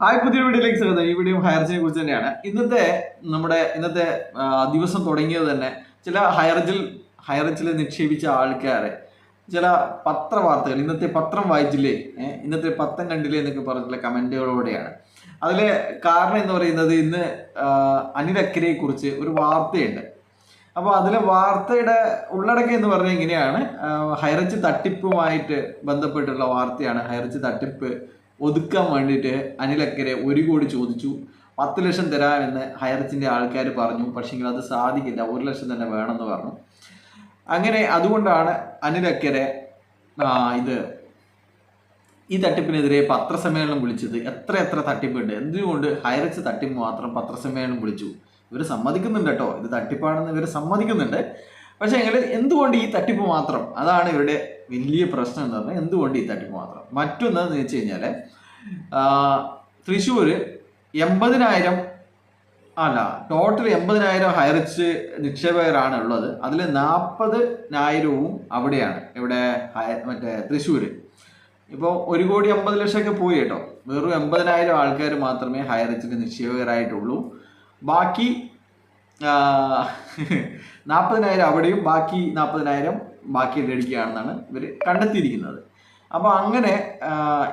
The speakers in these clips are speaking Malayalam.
ഹായ് പുതിയ വീഡിയോയിലേക്ക് സ്വാഗതം. ഈ വീഡിയോ ഹയർജിനെ കുറിച്ച് തന്നെയാണ്. ഇന്നത്തെ നമ്മുടെ ഇന്നത്തെ ദിവസം തുടങ്ങിയത് തന്നെ ചില ഹയർജിൽ ഹയർജിൽ നിക്ഷേപിച്ച ആൾക്കാരെ ചില പത്രവാർത്തകൾ ഇന്നത്തെ പത്രം വായിച്ചില്ലേ? ഇന്നത്തെ പത്രം കണ്ടില്ലേ എന്നൊക്കെ പറഞ്ഞിട്ടുള്ള കമന്റുകളോടെയാണ് അതിലെ കാരണം എന്ന് പറയുന്നത് ഇന്ന് അനിലക്കരയെ കുറിച്ച് ഒരു വാർത്തയുണ്ട്. അപ്പോൾ അതിലെ വാർത്തയുടെ ഉള്ളടക്കം എന്ന് പറഞ്ഞാൽ ഇങ്ങനെയാണ്. ഹൈറച്ച് തട്ടിപ്പുമായിട്ട് ബന്ധപ്പെട്ടുള്ള വാർത്തയാണ് ഹൈറച്ച് തട്ടിപ്പ് ഒതുക്കാൻ വേണ്ടിയിട്ട് അനിലക്കരെ ഒരു കോടി ചോദിച്ചു. പത്ത് ലക്ഷം തരാമെന്ന് ഹയർച്ചിന്റെ ആൾക്കാർ പറഞ്ഞു. പക്ഷേങ്കിൽ അത് സാധിക്കില്ല. ഒരു ലക്ഷം തന്നെ വേണമെന്ന് പറഞ്ഞു. അങ്ങനെ അതുകൊണ്ടാണ് അനിലക്കരെ ഇത് ഈ തട്ടിപ്പിനെതിരെ പത്രസമ്മേളനം വിളിച്ചത്. എത്ര എത്ര തട്ടിപ്പുണ്ട്. എന്തുകൊണ്ട് ഹൈറച്ച് തട്ടിപ്പ് മാത്രം പത്രസമ്മേളനം വിളിച്ചു? ഇവർ സമ്മതിക്കുന്നുണ്ട് കേട്ടോ. ഇത് തട്ടിപ്പാണെന്ന് ഇവർ സമ്മതിക്കുന്നുണ്ട്. പക്ഷേ എങ്കിൽ എന്തുകൊണ്ട് ഈ തട്ടിപ്പ് മാത്രം? അതാണ് ഇവരുടെ വലിയ പ്രശ്നം എന്ന് പറഞ്ഞാൽ എന്തുകൊണ്ട് ഈ തട്ടിപ്പ് മാത്രം? മറ്റൊന്നെന്ന് വെച്ച് കഴിഞ്ഞാൽ തൃശ്ശൂർ എൺപതിനായിരം അല്ല ടോട്ടൽ എൺപതിനായിരം ഹയറിച്ച് നിക്ഷേപകരാണ് ഉള്ളത് അതിൽ നാൽപ്പതിനായിരവും അവിടെയാണ്. ഇവിടെ മറ്റേ തൃശ്ശൂർ ഇപ്പോൾ ഒരു കോടി അമ്പത് ലക്ഷമൊക്കെ പോയി കേട്ടോ. വെറും എൺപതിനായിരം ആൾക്കാർ മാത്രമേ ഹയറിച്ചിന്റെ നിക്ഷേപകരായിട്ടുള്ളൂ. ബാക്കി നാൽപ്പതിനായിരം അവിടെയും ബാക്കി നാൽപ്പതിനായിരം ബാക്കി ലഭിക്കുകയാണെന്നാണ് ഇവർ കണ്ടെത്തിയിരിക്കുന്നത്. അപ്പോൾ അങ്ങനെ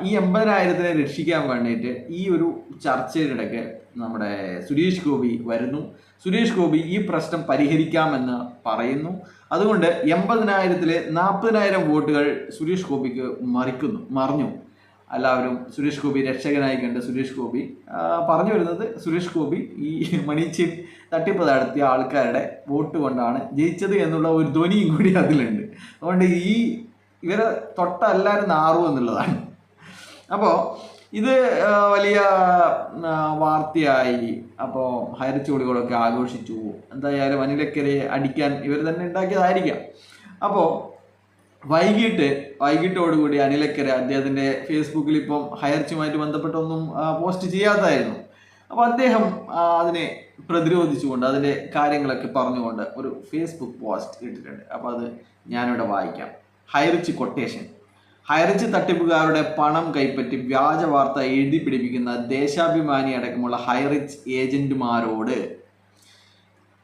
ഈ എൺപതിനായിരത്തിനെ രക്ഷിക്കാൻ വേണ്ടിയിട്ട് ഈ ഒരു ചർച്ചയിലിടയ്ക്ക് നമ്മുടെ സുരേഷ് ഗോപി വരുന്നു. സുരേഷ് ഗോപി ഈ പ്രശ്നം പരിഹരിക്കാമെന്ന് പറയുന്നു. അതുകൊണ്ട് എൺപതിനായിരത്തിലെ നാൽപ്പതിനായിരം വോട്ടുകൾ സുരേഷ് ഗോപിക്ക് മറിക്കുന്നു മറിഞ്ഞു. എല്ലാവരും സുരേഷ് ഗോപി രക്ഷകനായി കണ്ട് സുരേഷ് ഗോപി പറഞ്ഞു വരുന്നത് സുരേഷ് ഗോപി ഈ മണിച്ചിൽ തട്ടിപ്പ് നടത്തിയ ആൾക്കാരുടെ വോട്ട് കൊണ്ടാണ് ജയിച്ചത് എന്നുള്ള ഒരു ധ്വനിയും കൂടി അതിലുണ്ട്. അതുകൊണ്ട് ഈ ഇവരെ തൊട്ടല്ലാരും നാറു എന്നുള്ളതാണ്. അപ്പോൾ ഇത് വലിയ വാർത്തയായി. അപ്പോൾ ഹരിച്ചുകൊടികളൊക്കെ ആഘോഷിച്ചു. എന്തായാലും അനിലക്കരെ അടിക്കാൻ ഇവർ തന്നെ ഉണ്ടാക്കിയതായിരിക്കാം. അപ്പോൾ വൈകിട്ട് വൈകിട്ടോടുകൂടി അനിലക്കര അദ്ദേഹത്തിന്റെ ഫേസ്ബുക്കിൽ ഇപ്പം ഹയർച്ചുമായിട്ട് ബന്ധപ്പെട്ടൊന്നും പോസ്റ്റ് ചെയ്യാത്തായിരുന്നു അപ്പോൾ അദ്ദേഹം അതിനെ പ്രതിരോധിച്ചുകൊണ്ട് അതിന്റെ കാര്യങ്ങളൊക്കെ പറഞ്ഞുകൊണ്ട് ഒരു ഫേസ്ബുക്ക് പോസ്റ്റ് ഇട്ടിട്ടുണ്ട്. അപ്പോൾ അത് ഞാനിവിടെ വായിക്കാം. ഹൈറിച്ച് കൊട്ടേഷൻ ഹൈറിച്ച് തട്ടിപ്പുകാരുടെ പണം കൈപ്പറ്റി വ്യാജ വാർത്ത എഴുതി പിടിപ്പിക്കുന്ന ദേശാഭിമാനി അടക്കമുള്ള ഹൈറിച്ച് ഏജന്റുമാരോട്.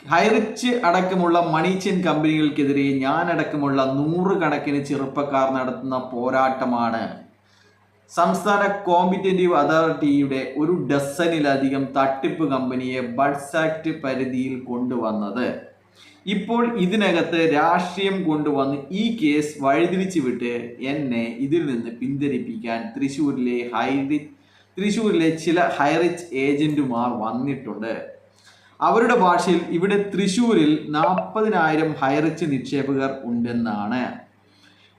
ഹൈറിച്ച് അടക്കമുള്ള മണീച്ചൻ കമ്പനികൾക്കെതിരെ ഞാൻ അടക്കമുള്ള നൂറുകണക്കിന് ചെറുപ്പക്കാർ നടത്തുന്ന പോരാട്ടമാണ്. സംസ്ഥാന കോമ്പറ്റേറ്റീവ് അതോറിറ്റിയുടെ ഒരു ഡസനിലധികം തട്ടിപ്പ് കമ്പനിയെ ബഡ്സ് ആക്ട് പരിധിയിൽ കൊണ്ടുവന്നത്. ഇപ്പോൾ ഇതിനകത്ത് രാഷ്ട്രീയം കൊണ്ടുവന്ന് ഈ കേസ് വഴിതിരിച്ചു വിട്ട് എന്നെ ഇതിൽ നിന്ന് പിന്തിരിപ്പിക്കാൻ തൃശ്ശൂരിലെ ഹൈറി തൃശ്ശൂരിലെ ചില ഹൈറിച്ച് ഏജന്റുമാർ വന്നിട്ടുണ്ട്. അവരുടെ ഭാഷയിൽ ഇവിടെ തൃശ്ശൂരിൽ നാൽപ്പതിനായിരം ഹൈറിച്ച് നിക്ഷേപകർ ഉണ്ടെന്നാണ്.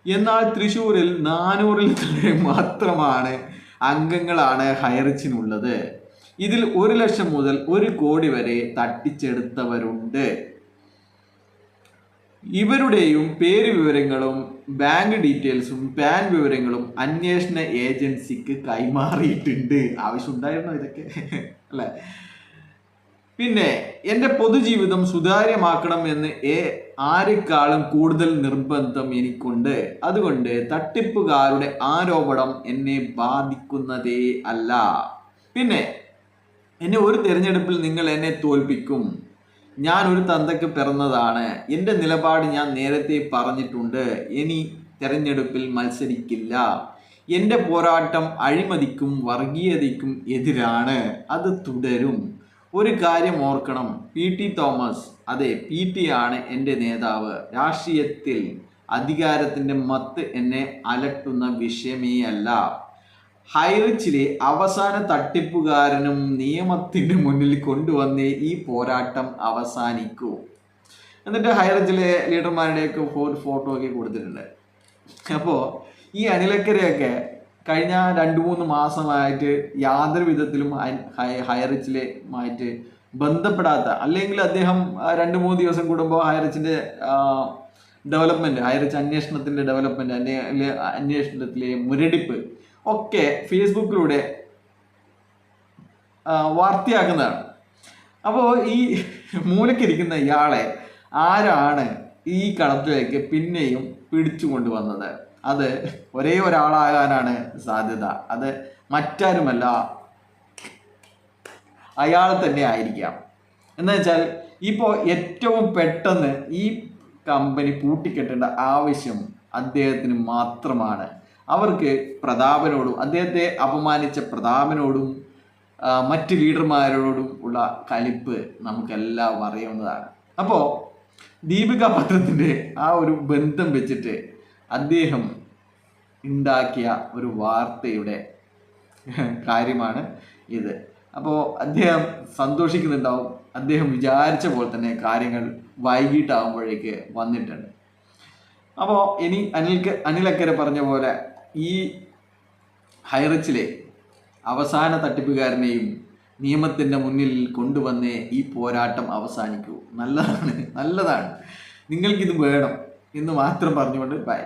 എന്നാൽ തൃശ്ശൂരിൽ നാനൂറിൽ താഴെ മാത്രമാണ് അംഗങ്ങളാണ് ഹൈറിച്ചിനുള്ളത് ഇതിൽ ഒരു ലക്ഷം മുതൽ ഒരു കോടി വരെ തട്ടിച്ചെടുത്തവരുണ്ട്. ഇവരുടെയും പേര് വിവരങ്ങളും ബാങ്ക് ഡീറ്റെയിൽസും പാൻ വിവരങ്ങളും അന്വേഷണ ഏജൻസിക്ക് കൈമാറിയിട്ടുണ്ട്. ആവശ്യമുണ്ടായിരുന്നോ ഇതൊക്കെ? അല്ലേ? പിന്നെ എന്റെ പൊതുജീവിതം സുതാര്യമാക്കണം എന്ന് ഏ ആരെക്കാളും കൂടുതൽ നിർബന്ധം എനിക്കുണ്ട്. അതുകൊണ്ട് തട്ടിപ്പുകാരുടെ ആരോപണം എന്നെ ബാധിക്കുന്നതേ അല്ല. പിന്നെ എന്നെ ഒരു തിരഞ്ഞെടുപ്പിൽ നിങ്ങൾ എന്നെ തോൽപ്പിക്കും. ഞാൻ ഒരു തന്തയ്ക്ക് പിറന്നതാണ്. എന്റെ നിലപാട് ഞാൻ നേരത്തെ പറഞ്ഞിട്ടുണ്ട്. ഇനി തെരഞ്ഞെടുപ്പിൽ മത്സരിക്കില്ല. എന്റെ പോരാട്ടം അഴിമതിക്കും വർഗീയതയ്ക്കും എതിരാണ്. അത് തുടരും. ഒരു കാര്യം ഓർക്കണം. പി ടി തോമസ് അതെ പി ടി ആണ് എന്റെ നേതാവ്. രാഷ്ട്രീയത്തിൽ അധികാരത്തിന്റെ മത്ത് എന്നെ അലട്ടുന്ന വിഷയമേ അല്ല ഹൈറിച്ചിലെ അവസാന തട്ടിപ്പുകാരനും നിയമത്തിന് മുന്നിൽ കൊണ്ടുവന്ന് ഈ പോരാട്ടം അവസാനിക്കൂ. എന്നിട്ട് ഹൈറിച്ചിലെ ലീഡർമാരുടെയൊക്കെ ഫോട്ടോ ഒക്കെ കൊടുത്തിട്ടുണ്ട്. അപ്പോൾ ഈ അനിലക്കരയൊക്കെ കഴിഞ്ഞ രണ്ട് മൂന്ന് മാസമായിട്ട് യാതൊരു വിധത്തിലും ഹൈറിച്ചിലുമായിട്ട് ബന്ധപ്പെടാത്ത അല്ലെങ്കിൽ അദ്ദേഹം രണ്ട് മൂന്ന് ദിവസം കൂടുമ്പോൾ ഹൈറിച്ചിന്റെ ഡെവലപ്മെന്റ് ഹൈറിച്ച് അന്വേഷണത്തിന്റെ ഡെവലപ്മെന്റ് അന്വേഷണത്തിലെ മുരടിപ്പ് ഒക്കെ ഫേസ്ബുക്കിലൂടെ വാർത്തയാക്കുന്നതാണ്. അപ്പോൾ ഈ മൂലക്കിരിക്കുന്ന ഇയാളെ ആരാണ് ഈ കളത്തിലേക്ക് പിന്നെയും പിടിച്ചു കൊണ്ടുവന്നത്? അത് ഒരേ ഒരാളാകാനാണ് സാധ്യത. അത് മറ്റാരുമല്ല. അയാൾ തന്നെ ആയിരിക്കാം. എന്ന് വെച്ചാൽ ഇപ്പോൾ ഏറ്റവും പെട്ടെന്ന് ഈ കമ്പനി പൂട്ടിക്കെട്ടേണ്ട ആവശ്യം അദ്ദേഹത്തിന് മാത്രമാണ്. അവർക്ക് പ്രതാപനോടും അദ്ദേഹത്തെ അപമാനിച്ച പ്രതാപനോടും മറ്റ് ലീഡർമാരോടും ഉള്ള കലിപ്പ് നമുക്കെല്ലാം അറിയാവുന്നതാണ്. അപ്പോൾ ദീപിക പത്രത്തിന്റെ ആ ഒരു ബന്ധം വെച്ചിട്ട് അദ്ദേഹം ഉണ്ടാക്കിയ ഒരു വാർത്തയുടെ കാര്യമാണ് ഇത്. അപ്പോൾ അദ്ദേഹം സന്തോഷിക്കുന്നുണ്ടാവും. അദ്ദേഹം വിചാരിച്ച പോലെ തന്നെ കാര്യങ്ങൾ വൈകിട്ടാകുമ്പോഴേക്ക് വന്നിട്ടുണ്ട്. അപ്പോൾ ഇനി അനിൽക്ക് അനിലക്കര പറഞ്ഞ പോലെ ഈ ഹൈറച്ചിലെ അവസാന തട്ടിപ്പുകാരനെയും നിയമത്തിന്റെ മുന്നിൽ കൊണ്ടുവന്നേ ഈ പോരാട്ടം അവസാനിക്കൂ. നല്ലതാണ് നല്ലതാണ്. നിങ്ങൾക്കിത് വേണം എന്ന് മാത്രം പറഞ്ഞുകൊണ്ട് ബൈ